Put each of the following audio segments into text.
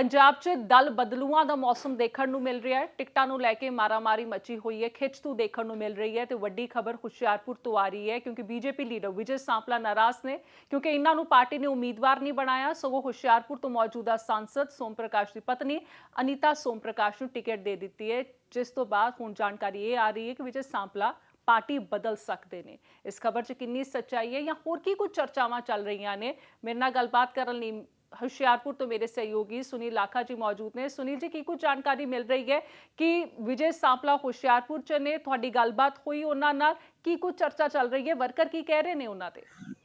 ਪੰਜਾਬ 'ਚ ਦਲ ਬਦਲੂਆਂ ਦਾ ਮੌਸਮ ਦੇਖਣ ਨੂੰ ਮਿਲ ਰਿਹਾ ਹੈ। ਟਿਕਟਾਂ ਨੂੰ ਲੈ ਕੇ ਮਾਰਾਮਾਰੀ ਮਚੀ ਹੋਈ ਹੈ। ਖਿੱਚਤੂ ਦੇਖਣ ਨੂੰ ਮਿਲ ਰਹੀ ਹੈ ਤੇ ਵੱਡੀ ਖਬਰ ਹੁਸ਼ਿਆਰਪੁਰ ਤੋਂ ਆ ਰਹੀ ਹੈ ਕਿਉਂਕਿ ਬੀਜੇਪੀ ਲੀਡਰ ਵਿਜੇ ਸਾਂਪਲਾ ਨਾਰਾਜ਼ ਨੇ ਕਿਉਂਕਿ ਇਹਨਾਂ ਨੂੰ ਪਾਰਟੀ ਨੇ ਉਮੀਦਵਾਰ ਨਹੀਂ ਬਣਾਇਆ। ਸਗੋਂ ਹੁਸ਼ਿਆਰਪੁਰ ਤੋਂ ਮੌਜੂਦਾ ਸਾਂਸਦ ਸੋਮ ਪ੍ਰਕਾਸ਼ ਦੀ ਪਤਨੀ ਅਨੀਤਾ ਸੋਮ ਪ੍ਰਕਾਸ਼ ਨੂੰ ਟਿਕਟ ਦੇ ਦਿੱਤੀ ਹੈ, ਜਿਸ ਤੋਂ ਬਾਅਦ ਹੁਣ ਜਾਣਕਾਰੀ ਇਹ ਆ ਰਹੀ ਹੈ ਕਿ ਵਿਜੇ ਸਾਂਪਲਾ ਪਾਰਟੀ ਬਦਲ ਸਕਦੇ ਨੇ। ਇਸ ਖਬਰ 'ਚ ਕਿੰਨੀ ਸੱਚਾਈ ਹੈ ਜਾਂ ਹੋਰ ਕੀ ਕੁਝ ਚਰਚਾਵਾਂ ਚੱਲ ਰਹੀਆਂ ਨੇ? ਮੇਰੇ ਨਾਲ ਗੱਲਬਾਤ ਕਰਨ ਲਈ ਹੁਸ਼ਿਆਰਪੁਰ ਤੋਂ ਮੇਰੇ ਸਹਿਯੋਗੀ ਸੁਨੀਲ ਲਾਖਾ ਜੀ ਮੌਜੂਦ ਨੇ। ਸੁਨੀਲ ਜੀ, ਕੀ ਕੁਝ ਜਾਣਕਾਰੀ ਮਿਲ ਰਹੀ ਹੈ ਕਿ ਵਿਜੇ ਸਾਂਪਲਾ ਹੁਸ਼ਿਆਰਪੁਰ 'ਚ ਨੇ? ਤੁਹਾਡੀ ਗੱਲਬਾਤ ਹੋਈ ਉਹਨਾਂ ਨਾਲ। ਕੀ ਕੁਝ ਚਰਚਾ ਚੱਲ ਰਹੀ ਹੈ? ਵਰਕਰ ਕੀ ਕਹਿ ਰਹੇ ਨੇ ਉਹਨਾਂ ਤੇ?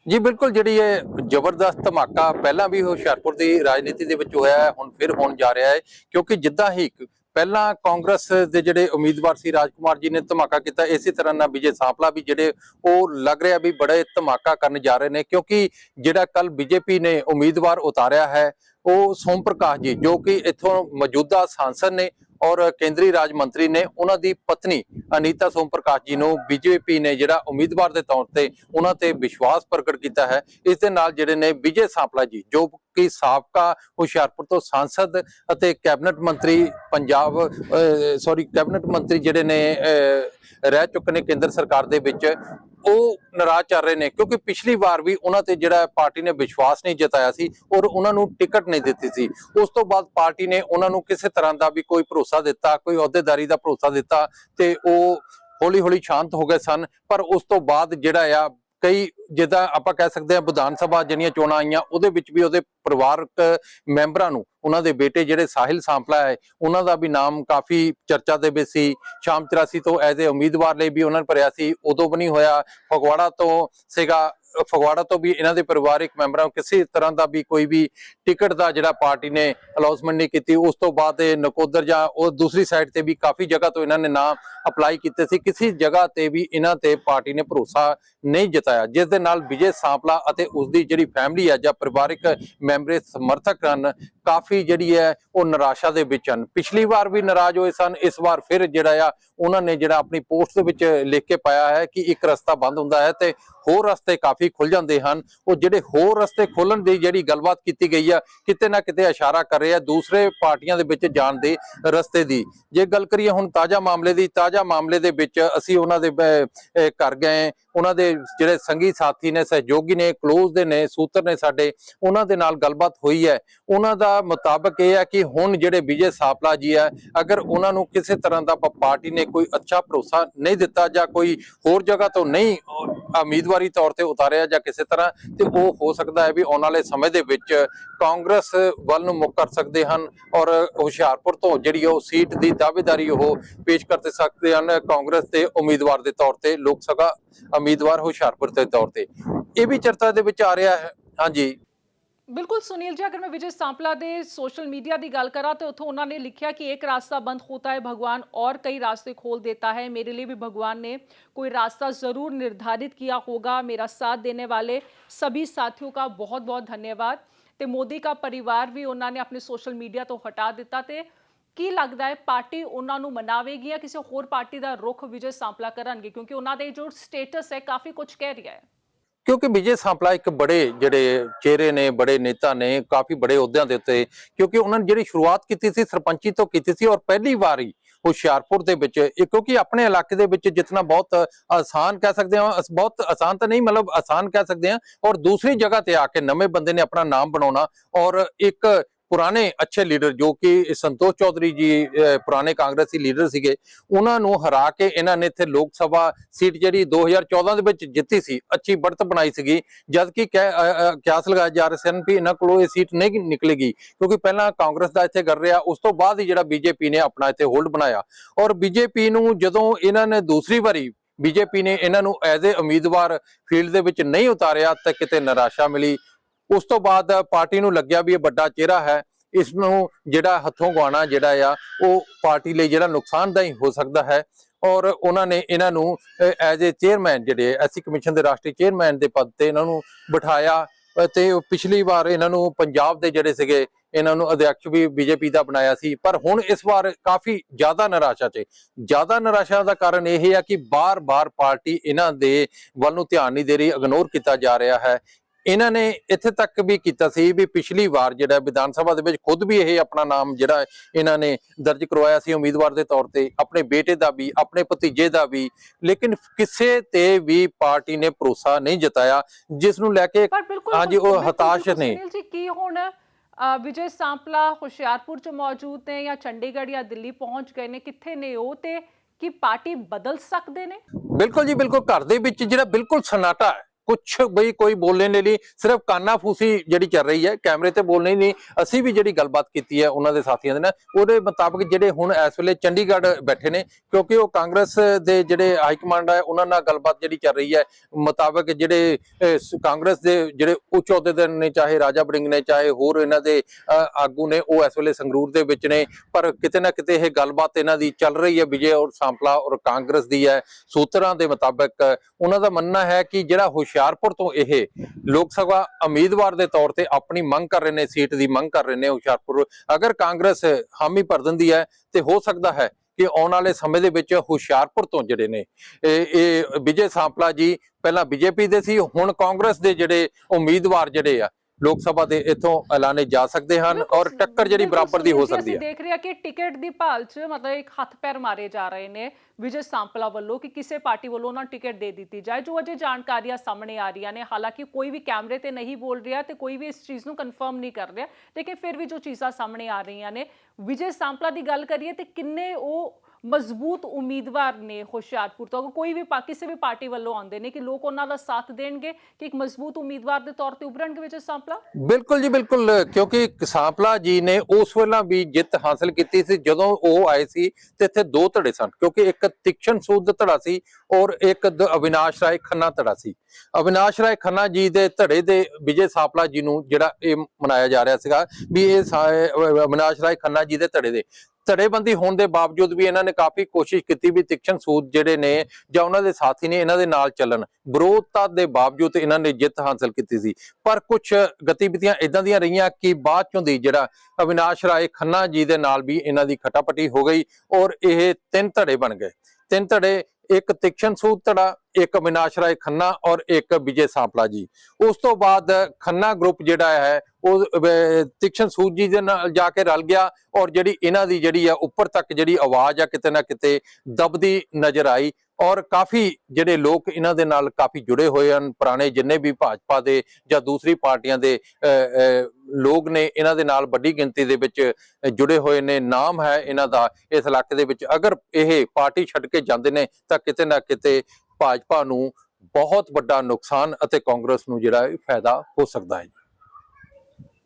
ਜੀ, ਬਿਲਕੁਲ ਜਿਹੜੀ ਇਹ ਜ਼ਬਰਦਸਤ ਧਮਾਕਾ ਪਹਿਲਾਂ ਵੀ ਹੁਸ਼ਿਆਰਪੁਰ ਦੀ ਰਾਜਨੀਤੀ ਦੇ ਵਿੱਚ ਹੋਇਆ ਹੈ, ਹੁਣ ਫਿਰ ਹੋਣ ਜਾ ਰਿਹਾ ਹੈ। ਕਿਉਂਕਿ ਜਿੱਦਾਂ ਹੀ ਪਹਿਲਾਂ ਕਾਂਗਰਸ ਦੇ ਜਿਹੜੇ ਉਮੀਦਵਾਰ ਸੀ ਰਾਜਕੁਮਾਰ ਜੀ ਨੇ ਧਮਾਕਾ ਕੀਤਾ, ਇਸੇ ਤਰ੍ਹਾਂ ਨਾਲ ਵਿਜੇ ਸਾਂਪਲਾ ਵੀ ਜਿਹੜੇ ਉਹ ਲੱਗ ਰਿਹਾ ਵੀ ਬੜੇ ਧਮਾਕਾ ਕਰਨ ਜਾ ਰਹੇ ਨੇ, ਕਿਉਂਕਿ ਜਿਹੜਾ ਕੱਲ ਬੀਜੇਪੀ ਨੇ ਉਮੀਦਵਾਰ ਉਤਾਰਿਆ ਹੈ, ਉਹ ਸੋਮ ਪ੍ਰਕਾਸ਼ ਜੀ, ਜੋ ਕਿ ਇੱਥੋਂ ਮੌਜੂਦਾ ਸਾਂਸਦ ਨੇ ਔਰ ਕੇਂਦਰੀ ਰਾਜ ਮੰਤਰੀ ਨੇ, ਉਹਨਾਂ ਦੀ ਪਤਨੀ ਅਨੀਤਾ ਸੋਮ ਪ੍ਰਕਾਸ਼ ਜੀ ਨੂੰ ਬੀਜੇਪੀ ਨੇ ਜਿਹੜਾ ਉਮੀਦਵਾਰ ਦੇ ਤੌਰ ਤੇ ਉਹਨਾਂ ਤੇ ਵਿਸ਼ਵਾਸ ਪ੍ਰਗਟ ਕੀਤਾ ਹੈ, ਇਸ ਦੇ ਨਾਲ ਜਿਹੜੇ ਨੇ ਵਿਜੇ ਸਾਂਪਲਾ ਜੀ, ਜੋ ਕਿ ਸਾਬਕਾ ਹੁਸ਼ਿਆਰਪੁਰ ਤੋਂ ਸਾਂਸਦ ਅਤੇ ਕੈਬਨਿਟ ਮੰਤਰੀ ਪੰਜਾਬ ਸੌਰੀ ਕੈਬਨਿਟ ਮੰਤਰੀ ਜਿਹੜੇ ਨੇ ਰਹਿ ਚੁੱਕੇ ਨੇ ਕੇਂਦਰ ਸਰਕਾਰ ਦੇ ਵਿੱਚ, ਉਹ ਨਾਰਾਜ਼ ਚੱਲ ਰਹੇ ਨੇ ਕਿਉਂਕਿ ਪਿਛਲੀ ਵਾਰ ਵੀ ਉਹਨਾਂ ਤੇ ਜਿਹੜਾ ਪਾਰਟੀ ਨੇ ਵਿਸ਼ਵਾਸ ਨਹੀਂ ਜਤਾਇਆ ਸੀ ਔਰ ਉਹਨਾਂ ਨੂੰ ਟਿਕਟ ਨਹੀਂ ਦਿੱਤੀ ਸੀ। ਉਸ ਤੋਂ ਬਾਅਦ ਪਾਰਟੀ ਨੇ ਉਹਨਾਂ ਨੂੰ ਕਿਸੇ ਤਰ੍ਹਾਂ ਦਾ ਵੀ ਕੋਈ ਭਰੋਸਾ ਦਿੱਤਾ, ਕੋਈ ਅਹੁਦੇਦਾਰੀ ਦਾ ਭਰੋਸਾ ਦਿੱਤਾ ਤੇ ਉਹ ਹੌਲੀ ਹੌਲੀ ਸ਼ਾਂਤ ਹੋ ਗਏ ਸਨ। ਪਰ ਉਸ ਤੋਂ ਬਾਅਦ ਜਿਹੜਾ ਆ ਕਈ ਜਿੱਦਾਂ ਆਪਾਂ ਕਹਿ ਸਕਦੇ ਹਾਂ ਵਿਧਾਨ ਸਭਾ ਜਿਹੜੀਆਂ ਚੋਣਾਂ ਆਈਆਂ, ਉਹਦੇ ਵਿੱਚ ਵੀ ਉਹਦੇ ਪਰਿਵਾਰਕ ਮੈਂਬਰਾਂ ਨੂੰ, ਉਹਨਾਂ ਦੇ ਬੇਟੇ ਜਿਹੜੇ ਸਾਹਿਲ ਸਾਂਪਲਾ ਹੈ, ਉਹਨਾਂ ਦਾ ਵੀ ਨਾਮ ਕਾਫੀ ਚਰਚਾ ਦੇ ਵਿੱਚ ਸੀ। ਸ਼ਾਮ 84 ਤੋਂ ਐਜ਼ ਏ ਉਮੀਦਵਾਰ ਲਈ ਵੀ ਉਹਨਾਂ ਨੇ ਭਰਿਆ ਸੀ। ਉਦੋਂ ਵੀ ਨਹੀਂ ਹੋਇਆ। ਫਗਵਾੜਾ ਤੋਂ ਸੀਗਾ ਫਗਵਾੜਾ ਤੋਂ ਵੀ ਇਹਨਾਂ ਦੇ ਪਰਿਵਾਰਿਕ ਮੈਂਬਰਾਂ ਨੂੰ ਕਿਸੇ ਤਰ੍ਹਾਂ ਦਾ ਵੀ ਕੋਈ ਵੀ ਟਿਕਟ ਦਾ ਜਿਹੜਾ ਪਾਰਟੀ ਨੇ ਅਲਾਉਸਮੈਂਟ ਨਹੀਂ ਕੀਤੀ, ਉਸ ਤੋਂ ਬਾਅਦ ਨਕੋਦਰ ਜਾਂ ਉਹ ਦੂਸਰੀ ਸਾਈਡ ਤੇ ਵੀ ਕਾਫੀ ਜਗ੍ਹਾ ਤੋਂ ਇਹਨਾਂ ਨੇ ਨਾਮ ਅਪਲਾਈ ਕੀਤੇ ਸੀ, ਕਿਸੇ ਜਗ੍ਹਾ ਤੇ ਵੀ ਇਹਨਾਂ ਤੇ ਪਾਰਟੀ ਨੇ ਭਰੋਸਾ ਨਹੀਂ ਜਤਾਇਆ, ਜਿਸ ਦੇ ਨਾਲ ਵਿਜੇ ਸਾਂਪਲਾ ਅਤੇ ਉਸ ਦੀ ਜਿਹੜੀ ਫੈਮਿਲੀ ਹੈ ਜਾਂ ਪਰਿਵਾਰਿਕ ਮੈਂਬਰ ਸਮਰਥਕ ਹਨ, ਕਾਫੀ ਜਿਹੜੀ ਹੈ ਉਹ ਨਿਰਾਸ਼ਾ ਦੇ ਵਿੱਚ ਹਨ। ਪਿਛਲੀ ਵਾਰ ਵੀ ਨਾਰਾਜ਼ ਹੋਏ ਸਨ, ਇਸ ਵਾਰ ਫਿਰ ਜਿਹੜਾ ਆ, ਉਹਨਾਂ ਨੇ ਜਿਹੜਾ ਆਪਣੀ ਪੋਸਟ ਦੇ ਵਿੱਚ ਲਿਖ ਕੇ ਪਾਇਆ ਹੈ ਕਿ ਇੱਕ ਰਸਤਾ ਬੰਦ ਹੁੰਦਾ ਹੈ ਤੇ ਹੋਰ ਰਸਤੇ ਕਾਫੀ ਖੁੱਲ ਜਾਂਦੇ ਹਨ ਉਹ ਜਿਹੜੇ ਹੋਰ ਰਸਤੇ ਖੋਲਣ ਦੀ ਜਿਹੜੀ ਗੱਲਬਾਤ ਕੀਤੀ ਗਈ ਆ ਕਿਤੇ ਨਾ ਕਿਤੇ ਇਸ਼ਾਰਾ ਕਰ ਰਿਹਾ ਦੂਸਰੇ ਪਾਰਟੀਆਂ ਦੇ ਵਿੱਚ ਜਾਣ ਦੇ ਰਸਤੇ ਦੀ। ਜੇ ਗੱਲ ਕਰੀਏ ਹੁਣ ਤਾਜ਼ਾ ਮਾਮਲੇ ਦੀ ਤਾਜ਼ਾ ਮਾਮਲੇ ਦੇ ਵਿੱਚ ਅਸੀਂ ਉਹਨਾਂ ਦੇ ਅਹ, ਗਏ ਉਹਨਾਂ ਦੇ ਜਿਹੜੇ ਸੰਗੀ ਸਾਥੀ ਨੇ ਸਹਿਯੋਗੀ ਨੇ ਕਲੋਜ਼ ਦੇ ਨੇ ਸੂਤਰ ਨੇ ਸਾਡੇ ਉਹਨਾਂ ਦੇ ਨਾਲ ਗੱਲਬਾਤ ਹੋਈ ਹੈ। ਉਹਨਾਂ ਦਾ ਮੁਤਾਬਕ ਇਹ ਹੈ ਕਿ ਹੁਣ ਜਿਹੜੇ ਵਿਜੇ ਸਾਪਲਾ ਜੀ ਹੈ ਅਗਰ ਉਹਨਾਂ ਨੂੰ ਕਿਸੇ ਤਰ੍ਹਾਂ ਦਾ ਪਾਰਟੀ ਨੇ ਕੋਈ ਅੱਛਾ ਭਰੋਸਾ ਨਹੀਂ ਦਿੱਤਾ ਜਾਂ ਕੋਈ ਹੋਰ ਜਗ੍ਹਾ ਤੋਂ ਨਹੀਂ ਉਮੀਦਵਾਰੀ ਤੌਰ ਤੇ ਉਤਾਰਿਆ ਜਾਂ ਕਿਸੇ ਤਰ੍ਹਾਂ ਤੇ ਉਹ ਹੋ ਸਕਦਾ ਹੈ ਵੀ ਆਉਣ ਵਾਲੇ ਸਮੇਂ ਦੇ ਵਿੱਚ ਕਾਂਗਰਸ ਵੱਲ ਨੂੰ ਮੁੱਖ ਕਰ ਸਕਦੇ ਹਨ ਔਰ ਹੁਸ਼ਿਆਰਪੁਰ ਤੋਂ ਜਿਹੜੀ ਉਹ ਸੀਟ ਦੀ ਦਾਅਵੇਦਾਰੀ ਉਹ ਪੇਸ਼ ਕਰ ਸਕਦੇ ਹਨ। ਕਾਂਗਰਸ ਦੇ ਉਮੀਦਵਾਰ ਦੇ ਤੌਰ ਤੇ, ਲੋਕ ਸਭਾ ਉਮੀਦਵਾਰ ਹੁਸ਼ਿਆਰਪੁਰ ਦੇ ਤੌਰ ਤੇ। ਇਹ ਵੀ ਚਰਚਾ ਦੇ ਵਿੱਚ ਆ ਰਿਹਾ ਹੈ। ਹਾਂਜੀ। ਬਿਲਕੁਲ ਸੁਨੀਲ ਜੀ, ਅਗਰ ਮੈਂ ਵਿਜੇ ਸਾਂਪਲਾ ਦੇ ਸੋਸ਼ਲ ਮੀਡੀਆ ਦੀ ਗੱਲ ਕਰਾਂ ਤੇ ਉੱਥੋਂ ਉਹਨਾਂ ਨੇ ਲਿਖਿਆ ਕਿ ਇੱਕ ਰਾਸਤਾ ਬੰਦ ਹੋਤਾ ਹੈ, ਭਗਵਾਨ ਔਰ ਕਈ ਰਾਸਤੇ ਖੋਲ ਦੇਤਾ ਹੈ। ਮੇਰੇ ਲਈ ਵੀ ਭਗਵਾਨ ਨੇ ਕੋਈ ਰਾਸਤਾ ਜ਼ਰੂਰ ਨਿਰਧਾਰਿਤ किया होगा मेरा साथ देने वाले सभी साथियों का बहुत बहुत धन्यवाद ਤੇ ਮੋਦੀ ਦਾ ਪਰਿਵਾਰ ਵੀ ਉਹਨਾਂ ਨੇ ਆਪਣੇ ਸੋਸ਼ਲ ਮੀਡੀਆ ਤੋਂ ਹਟਾ ਦਿੱਤਾ ਤੇ ਕੀ ਲੱਗਦਾ ਹੈ, ਪਾਰਟੀ ਉਹਨਾਂ ਨੂੰ ਮਨਾਵੇਗੀ ਜਾਂ ਕਿਸੇ ਹੋਰ ਪਾਰਟੀ ਦਾ ਰੁਖ ਵਿਜੇ ਸਾਂਪਲਾ ਕਰਨਗੇ? ਕਿਉਂਕਿ ਉਹਨਾਂ ਦੇ ਜੋ ਸਟੇਟਸ ਹੈ, ਕਾਫੀ ਕੁਝ ਕਹਿ ਰਿਹਾ ਹੈ। ਕਿਉਂਕਿ ਵਿਜੇ ਸਾਂਪਲਾ ਇੱਕ ਬੜੇ ਜਿਹੜੇ ਚਿਹਰੇ ਨੇ, ਬੜੇ ਨੇਤਾ ਨੇ, ਕਾਫੀ ਬੜੇ ਅਹੁਦਿਆਂ ਦੇ ਉੱਤੇ, ਕਿਉਂਕਿ ਉਹਨਾਂ ਨੇ ਜਿਹੜੀ ਸ਼ੁਰੂਆਤ ਕੀਤੀ ਸੀ, ਸਰਪੰਚੀ ਤੋਂ ਕੀਤੀ ਸੀ ਔਰ ਪਹਿਲੀ ਵਾਰੀ ਹੁਸ਼ਿਆਰਪੁਰ ਦੇ ਵਿੱਚ, ਇਹ ਕਿਉਂਕਿ ਆਪਣੇ ਇਲਾਕੇ ਦੇ ਵਿੱਚ ਜਿਤਨਾ ਬਹੁਤ ਆਸਾਨ ਕਹਿ ਸਕਦੇ ਹਾਂ, ਅਸ- ਬਹੁਤ ਆਸਾਨ ਤਾਂ ਨਹੀਂ, ਮਤਲਬ ਆਸਾਨ ਕਹਿ ਸਕਦੇ ਹਾਂ, ਔਰ ਦੂਸਰੀ ਜਗ੍ਹਾ ਤੇ ਆ ਕੇ ਨਵੇਂ ਬੰਦੇ ਨੇ ਆਪਣਾ ਨਾਮ ਬਣਾਉਣਾ ਔਰ ਇੱਕ ਪੁਰਾਣੇ ਅੱਛੇ ਲੀਡਰ ਜੋ ਕਿ ਸੰਤੋਸ਼ ਚੌਧਰੀ ਜੀ ਪੁਰਾਣੇ ਕਾਂਗਰਸੀ ਲੀਡਰ ਸੀਗੇ, ਉਹਨਾਂ ਨੂੰ ਹਰਾ ਕੇ ਇਹਨਾਂ ਨੇ ਇੱਥੇ ਲੋਕ ਸਭਾ ਸੀਟ ਜਿਹੜੀ 2014 ਦੇ ਵਿੱਚ ਜਿੱਤੀ ਸੀ, ਅੱਛੀ ਬੜਤ ਬਣਾਈ ਸੀਗੀ। ਜਦ ਕਿ ਕਿਆਸ ਲਗਾਇਆ ਜਾ ਰਹੇ ਸਨ ਵੀ ਇਹਨਾਂ ਕੋਲੋਂ ਇਹ ਸੀਟ ਨਹੀਂ ਨਿਕਲੇਗੀ, ਕਿਉਂਕਿ ਪਹਿਲਾਂ ਕਾਂਗਰਸ ਦਾ ਇੱਥੇ ਕਰ ਰਿਹਾ, ਉਸ ਤੋਂ ਬਾਅਦ ਹੀ ਜਿਹੜਾ ਬੀਜੇਪੀ ਨੇ ਆਪਣਾ ਇੱਥੇ ਹੋਲਡ ਬਣਾਇਆ। ਔਰ ਬੀਜੇਪੀ ਨੂੰ ਜਦੋਂ ਇਹਨਾਂ ਨੇ ਦੂਸਰੀ ਵਾਰੀ ਬੀਜੇਪੀ ਨੇ ਇਹਨਾਂ ਨੂੰ ਐਜ਼ ਅ ਉਮੀਦਵਾਰ ਫੀਲਡ ਦੇ ਵਿੱਚ ਨਹੀਂ ਉਤਾਰਿਆ, ਤਾਂ ਕਿਤੇ ਨਿਰਾਸ਼ਾ ਮਿਲੀ ਉਸ ਤੋਂ ਬਾਅਦ ਪਾਰਟੀ ਨੂੰ ਲੱਗਿਆ ਵੀ ਇਹ ਵੱਡਾ ਚਿਹਰਾ ਹੈ, ਇਸ ਨੂੰ ਜਿਹੜਾ ਹੱਥੋਂ ਗਵਾਣਾ ਜਿਹੜਾ ਆ, ਉਹ ਪਾਰਟੀ ਲਈ ਜਿਹੜਾ ਨੁਕਸਾਨਦਾਈ ਹੋ ਸਕਦਾ ਹੈ। ਔਰ ਉਹਨਾਂ ਨੇ ਇਹਨਾਂ ਨੂੰ ਐਜ਼ ਏ ਚੇਅਰਮੈਨ ਜਿਹੜੇ ਐਸਸੀ ਕਮਿਸ਼ਨ ਦੇ ਰਾਸ਼ਟਰੀ ਚੇਅਰਮੈਨ ਦੇ ਪਦ ਤੇ ਇਹਨਾਂ ਨੂੰ ਬਿਠਾਇਆ। ਤੇ ਪਿਛਲੀ ਵਾਰ ਇਹਨਾਂ ਨੂੰ ਪੰਜਾਬ ਦੇ ਜਿਹੜੇ ਸੀਗੇ, ਇਹਨਾਂ ਨੂੰ ਅਧਿਕਸ਼ ਵੀ ਬੀਜੇਪੀ ਦਾ ਬਣਾਇਆ ਸੀ। ਪਰ ਹੁਣ ਇਸ ਵਾਰ ਕਾਫੀ ਜ਼ਿਆਦਾ ਨਿਰਾਸ਼ਾ 'ਚ ਜ਼ਿਆਦਾ ਨਿਰਾਸ਼ਾ ਦਾ ਕਾਰਨ ਇਹ ਹੈ ਕਿ ਬਾਰ-ਬਾਰ ਪਾਰਟੀ ਇਹਨਾਂ ਦੇ ਵੱਲ ਨੂੰ ਧਿਆਨ ਨਹੀਂ ਦੇ ਰਹੀ ਇਗਨੋਰ ਕੀਤਾ ਜਾ ਰਿਹਾ ਹੈ। ਇਹਨਾਂ ਨੇ ਇੱਥੇ ਤੱਕ ਵੀ ਕੀਤਾ ਸੀ ਵੀ ਪਿਛਲੀ ਵਾਰ ਜਿਹੜਾ ਵਿਧਾਨ ਸਭਾ ਦੇ ਵਿੱਚ ਖੁਦ ਵੀ ਇਹ ਆਪਣਾ ਨਾਮ ਜਿਹੜਾ ਇਹਨਾਂ ਨੇ ਦਰਜ ਕਰਵਾਇਆ ਸੀ ਉਮੀਦਵਾਰ ਦੇ ਤੌਰ ਤੇ ਆਪਣੇ ਬੇਟੇ ਦਾ ਵੀ ਆਪਣੇ ਭਤੀਜੇ ਦਾ ਵੀ ਲੇਕਿਨ ਕਿਸੇ ਤੇ ਵੀ ਪਾਰਟੀ ਨੇ ਭਰੋਸਾ ਨਹੀਂ ਜਤਾਇਆ ਜਿਸ ਨੂੰ ਲੈ ਕੇ ਹਾਂਜੀ, ਉਹ ਹਤਾਸ਼ ਨੇ। ਜੀ ਕੀ ਹੁਣ ਵਿਜੇ ਸਾਂਪਲਾ ਹੁਸ਼ਿਆਰਪੁਰ ਚ ਮੌਜੂਦ ਨੇ ਜਾਂ ਚੰਡੀਗੜ੍ਹ ਜਾਂ ਦਿੱਲੀ ਪਹੁੰਚ ਗਏ ਨੇ ਕਿੱਥੇ ਨੇ ਉਹ ਤੇ ਕੀ ਪਾਰਟੀ ਬਦਲ ਸਕਦੇ ਨੇ ਬਿਲਕੁਲ ਜੀ ਬਿਲਕੁਲ ਘਰ ਦੇ ਵਿੱਚ ਜਿਹੜਾ ਬਿਲਕੁਲ ਸਨਾਟਾ ਹੈ ਕੁਛ ਬਈ ਕੋਈ ਬੋਲਣ ਦੇ ਲਈ ਸਿਰਫ ਕਾਨਾ ਫੂਸੀ ਜਿਹੜੀ ਚੱਲ ਰਹੀ ਹੈ, ਕੈਮਰੇ ਤੇ ਬੋਲਣੇ ਹੀ ਨਹੀਂ, ਅਸੀਂ ਵੀ ਜਿਹੜੀ ਗੱਲਬਾਤ ਕੀਤੀ ਹੈ ਉਹਨਾਂ ਦੇ ਸਾਥੀਆਂ ਦੇ ਨਾਲ, ਉਹਦੇ ਮੁਤਾਬਕ ਜਿਹੜੇ ਹੁਣ ਇਸ ਵੇਲੇ ਚੰਡੀਗੜ੍ਹ ਬੈਠੇ ਨੇ, ਕਿਉਂਕਿ ਉਹ ਕਾਂਗਰਸ ਦੇ ਜਿਹੜੇ ਹਾਈ ਕਮਾਂਡ ਹੈ, ਉਹਨਾਂ ਨਾਲ ਗੱਲਬਾਤ ਜਿਹੜੀ ਚੱਲ ਰਹੀ ਹੈ, ਮੁਤਾਬਕ ਜਿਹੜੇ ਕਾਂਗਰਸ ਦੇ ਜਿਹੜੇ ਉੱਚ ਅਹੁਦੇਦਾਰ ਨੇ, ਚਾਹੇ ਰਾਜਾ ਬੜਿੰਗ ਨੇ, ਚਾਹੇ ਹੋਰ ਇਹਨਾਂ ਦੇ ਆਗੂ ਨੇ, ਉਹ ਇਸ ਵੇਲੇ ਸੰਗਰੂਰ ਦੇ ਵਿੱਚ ਨੇ, ਪਰ ਕਿਤੇ ਨਾ ਕਿਤੇ ਇਹ ਗੱਲਬਾਤ ਇਹਨਾਂ ਦੀ ਚੱਲ ਰਹੀ ਹੈ, ਵਿਜੇ ਔਰ ਸਾਂਪਲਾ ਔਰ ਕਾਂਗਰਸ ਦੀ ਹੈ, ਸੂਤਰਾਂ ਦੇ ਮੁਤਾਬਕ, ਉਹਨਾਂ ਦਾ ਮੰਨਣਾ ਹੈ ਕਿ ਜਿਹੜਾ ਹੁਸ਼ਿਆਰਪੁਰ ਤੋਂ ਇਹ ਲੋਕ ਸਭਾ ਉਮੀਦਵਾਰ ਦੇ ਤੌਰ ਤੇ ਆਪਣੀ ਮੰਗ ਕਰ ਰਹੇ ਨੇ, ਸੀਟ ਦੀ ਮੰਗ ਕਰ ਰਹੇ ਨੇ ਹੁਸ਼ਿਆਰਪੁਰ। ਅਗਰ ਕਾਂਗਰਸ ਹਾਮੀ ਭਰ ਦਿੰਦੀ ਹੈ ਤੇ ਹੋ ਸਕਦਾ ਹੈ ਕਿ ਆਉਣ ਵਾਲੇ ਸਮੇਂ ਦੇ ਵਿੱਚ ਹੁਸ਼ਿਆਰਪੁਰ ਤੋਂ ਜਿਹੜੇ ਨੇ, ਇਹ ਇਹ ਵਿਜੇ ਸਾਂਪਲਾ ਜੀ ਪਹਿਲਾਂ ਬੀਜੇਪੀ ਦੇ ਸੀ, ਹੁਣ ਕਾਂਗਰਸ ਦੇ ਜਿਹੜੇ ਉਮੀਦਵਾਰ ਜਿਹੜੇ ਆ ਲੋਕ ਸਭਾ ਦੇ ਇਥੋਂ ਐਲਾਨੇ ਜਾ ਸਕਦੇ ਹਨ ਔਰ ਟੱਕਰ ਜਿਹੜੀ ਬਰਾਬਰ ਦੀ ਹੋ ਸਕਦੀ ਹੈ। ਦੇਖ ਰਹੇ ਕਿ ਟਿਕਟ ਦੀ ਭਾਲ 'ਚ ਮਤਲਬ ਇੱਕ ਹੱਥ ਪੈਰ ਮਾਰੇ ਜਾ ਰਹੇ ਨੇ ਵਿਜੇ ਸਾਂਪਲਾ ਵੱਲੋਂ ਕਿ ਕਿਸੇ ਪਾਰਟੀ ਵੱਲੋਂ ਉਹਨਾਂ ਟਿਕਟ ਦੇ ਦਿੱਤੀ ਜਾਏ। ਜੋ ਅਜੇ ਜਾਣਕਾਰੀਆਂ ਸਾਹਮਣੇ ਆ ਰਹੀਆਂ ਨੇ ਹਾਲਾਂਕਿ ਕੋਈ ਵੀ ਕੈਮਰੇ ਤੇ ਨਹੀਂ ਬੋਲ ਰਿਹਾ ਤੇ ਕੋਈ ਵੀ ਇਸ ਚੀਜ਼ ਨੂੰ ਕਨਫਰਮ ਨਹੀਂ ਕਰ ਰਿਹਾ। ਲੇਕਿਨ ਫਿਰ ਵੀ ਜੋ ਚੀਜ਼ਾਂ ਸਾਹਮਣੇ ਆ ਰਹੀਆਂ ਨੇ ਵਿਜੇ ਸਾਂਪਲਾ ਦੀ ਗੱਲ ਕਰੀਏ ਤੇ ਕਿੰਨੇ ਉਹ ਮਜ਼ਬੂਤ ਉਮੀਦਵਾਰ ਨੇ ਹੁਸ਼ਿਆਰਪੁਰ ਤੋਂ। ਕੋਈ ਵੀ ਪਾ- ਕਿਸੇ ਵੀ ਪਾਰਟੀ ਵੱਲੋਂ ਆਉਂਦੇ ਨੇ ਕਿ ਲੋਕ ਉਹਨਾਂ ਦਾ ਸਾਥ ਦੇਣਗੇ ਕਿ ਇੱਕ ਮਜ਼ਬੂਤ ਉਮੀਦਵਾਰ ਦੇ ਤੌਰ ਤੇ ਉਭਰਨਗੇ ਵਿਜੇ ਸਾਂਪਲਾ? ਬਿਲਕੁਲ ਜੀ, ਬਿਲਕੁਲ, ਕਿਉਂਕਿ ਕਿਸਾਨਪਲਾ ਜੀ ਨੇ ਉਸ ਵੇਲੇ ਵੀ ਜਿੱਤ ਹਾਸਲ ਕੀਤੀ ਸੀ, ਜਦੋਂ ਉਹ ਆਏ ਸੀ ਤੇ ਇੱਥੇ ਦੋ ਧੜੇ ਸਨ, ਕਿਉਂਕਿ ਇੱਕ ਤਿਕਸ਼ਨ ਸੂਦ ਧੜਾ ਸੀ ਔਰ ਇੱਕ ਅਵਿਨਾਸ਼ ਰਾਏ ਖੰਨਾ ਧੜਾ ਸੀ। ਅਵਿਨਾਸ਼ ਰਾਏ ਖੰਨਾ ਜੀ ਦੇ ਧੜੇ ਦੇ ਵਿਜੇ ਸਾਂਪਲਾ ਜੀ ਨੂੰ ਜਿਹੜਾ ਇਹ ਮਨਾਇਆ ਜਾ ਰਿਹਾ ਸੀਗਾ ਵੀ ਇਹ ਅਵਿਨਾਸ਼ ਰਾਏ ਖੰਨਾ ਜੀ ਦੇ ਧੜੇ ਦੇ। ਧੜੇਬੰਦੀ ਹੋਣ ਦੇ ਬਾਵਜੂਦ ਵੀ ਇਹਨਾਂ ਨੇ ਕਾਫੀ ਕੋਸ਼ਿਸ਼ ਕੀਤੀ ਵੀ ਤਿਕਸ਼ਨ ਸੂਦ ਜਿਹੜੇ ਨੇ ਜਾਂ ਉਹਨਾਂ ਦੇ ਸਾਥੀ ਨੇ ਇਹਨਾਂ ਦੇ ਨਾਲ ਚੱਲਣ। ਵਿਰੋਧਤਾ ਦੇ ਬਾਵਜੂਦ ਇਹਨਾਂ ਨੇ ਜਿੱਤ ਹਾਸਲ ਕੀਤੀ ਸੀ। ਪਰ ਕੁਝ ਗਤੀਵਿਧੀਆਂ ਇਦਾਂ ਦੀਆਂ ਰਹੀਆਂ ਕਿ ਬਾਅਦ ਚੋਂ ਦੀ ਜਿਹੜਾ ਅਵਿਨਾਸ਼ ਰਾਏ ਖੰਨਾ ਜੀ ਦੇ ਨਾਲ ਵੀ ਇਹਨਾਂ ਦੀ ਖਟਾਪਟੀ ਹੋ ਗਈ ਔਰ ਇਹ ਤਿੰਨ ਧੜੇ ਬਣ ਗਏ। ਤਿੰਨ ਧੜੇ ਇੱਕ ਤਿਕਸ਼ਨ ਸੂਦ ਧੜਾ ਇੱਕ ਅਵਿਨਾਸ਼ ਰਾਏ ਖੰਨਾ ਔਰ ਇੱਕ ਵਿਜੇ ਸਾਂਪਲਾ ਜੀ। ਉਸ ਤੋਂ ਬਾਅਦ ਖੰਨਾ ਗਰੁੱਪ ਜਿਹੜਾ ਹੈ, ਉਹ ਤਿਕਸ਼ਨ ਸੂਦ ਜੀ ਦੇ ਨਾਲ ਜਾ ਕੇ ਰਲ ਗਿਆ ਔਰ ਜਿਹੜੀ ਇਹਨਾਂ ਦੀ ਜਿਹੜੀ ਆ, ਉੱਪਰ ਤੱਕ ਜਿਹੜੀ ਆਵਾਜ਼ ਆ ਕਿਤੇ ਨਾ ਕਿਤੇ ਦਬਦੀ ਨਜ਼ਰ ਆਈ। ਔਰ ਕਾਫੀ ਜਿਹੜੇ ਲੋਕ ਇਹਨਾਂ ਦੇ ਨਾਲ ਕਾਫੀ ਜੁੜੇ ਹੋਏ ਹਨ, ਪੁਰਾਣੇ ਜਿੰਨੇ ਵੀ ਭਾਜਪਾ ਦੇ ਜਾਂ ਦੂਸਰੀ ਪਾਰਟੀਆਂ ਦੇ ਲੋਕ ਨੇ ਇਹਨਾਂ ਦੇ ਨਾਲ ਵੱਡੀ ਗਿਣਤੀ ਦੇ ਵਿੱਚ ਜੁੜੇ ਹੋਏ ਨੇ, ਨਾਮ ਹੈ ਇਹਨਾਂ ਦਾ ਇਸ ਇਲਾਕੇ ਦੇ ਵਿੱਚ। ਅਗਰ ਇਹ ਪਾਰਟੀ ਛੱਡ ਕੇ ਜਾਂਦੇ ਨੇ, ਤਾਂ ਕਿਤੇ ਨਾ ਕਿਤੇ ਭਾਜਪਾ ਨੂੰ ਬਹੁਤ ਵੱਡਾ ਨੁਕਸਾਨ ਅਤੇ ਕਾਂਗਰਸ ਨੂੰ ਜਿਹੜਾ ਫਾਇਦਾ ਹੋ ਸਕਦਾ ਹੈ।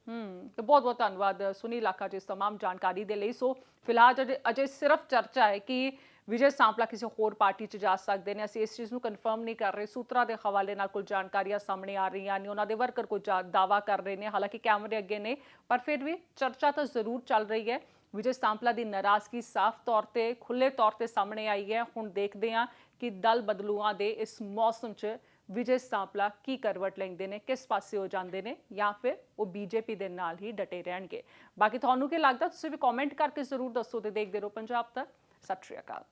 ਹੂੰ ਤੇ ਬਹੁਤ ਬਹੁਤ ਧੰਨਵਾਦ ਸੁਨੀਲ ਆਕਾ ਜੀ ਇਸ तमाम ਜਾਣਕਾਰੀ ਦੇ ਲਈ ਸੋ ਫਿਲਹਾਲ ਅਜੇ ਅਜੇ ਸਿਰਫ ਚਰਚਾ ਹੈ ਕਿ ਵਿਜੇ ਸਾਂਪਲਾ ਕਿਸੇ ਹੋਰ ਪਾਰਟੀ 'ਚ ਜਾ ਸਕਦੇ ਨੇ ਅਸੀਂ ਇਸ ਚੀਜ਼ ਨੂੰ ਕਨਫਰਮ ਨਹੀਂ ਕਰ ਰਹੇ ਸੂਤਰਾਂ ਦੇ ਹਵਾਲੇ ਨਾਲ ਕੁਝ ਜਾਣਕਾਰੀਆਂ ਸਾਹਮਣੇ ਆ ਰਹੀਆਂ ਨੇ ਉਹਨਾਂ ਦੇ ਵਰਕਰ ਕੁਝ ਦਾਵਾ ਕਰ ਰਹੇ ਨੇ ਹਾਲਾਂਕਿ ਕੈਮਰੇ ਅੱਗੇ ਨੇ ਪਰ ਫਿਰ ਵੀ ਚਰਚਾ ਤਾਂ ਜ਼ਰੂਰ ਚੱਲ ਰਹੀ ਹੈ ਵਿਜੇ ਸਾਂਪਲਾ ਦੀ ਨਾਰਾਜ਼ਗੀ ਸਾਫ਼ ਤੌਰ ਤੇ ਖੁੱਲੇ ਤੌਰ ਤੇ ਸਾਹਮਣੇ ਆਈ ਹੈ ਹੁਣ ਦੇਖਦੇ ਹਾਂ ਕਿ ਦਲ ਬਦਲੂਆਂ ਦੇ ਇਸ ਮੌਸਮ 'ਚ ਵਿਜੇ ਸਾਂਪਲਾ ਕੀ ਕਰਵਟ ਲੈਂਦੇ ਨੇ ਕਿਸ ਪਾਸੇ ਹੋ ਜਾਂਦੇ ਨੇ ਜਾਂ ਫਿਰ ਉਹ ਬੀਜੇਪੀ ਦੇ ਨਾਲ ਹੀ ਡਟੇ ਰਹਿਣਗੇ ਬਾਕੀ ਤੁਹਾਨੂੰ ਕੀ ਲੱਗਦਾ ਤੁਸੀਂ ਵੀ ਕਮੈਂਟ ਕਰਕੇ ਜ਼ਰੂਰ ਦੱਸੋ ਤੇ ਦੇਖਦੇ ਰਹੋ ਪੰਜਾਬ ਤੱਕ ਸਤਿ ਸ਼੍ਰੀ ਅਕਾਲ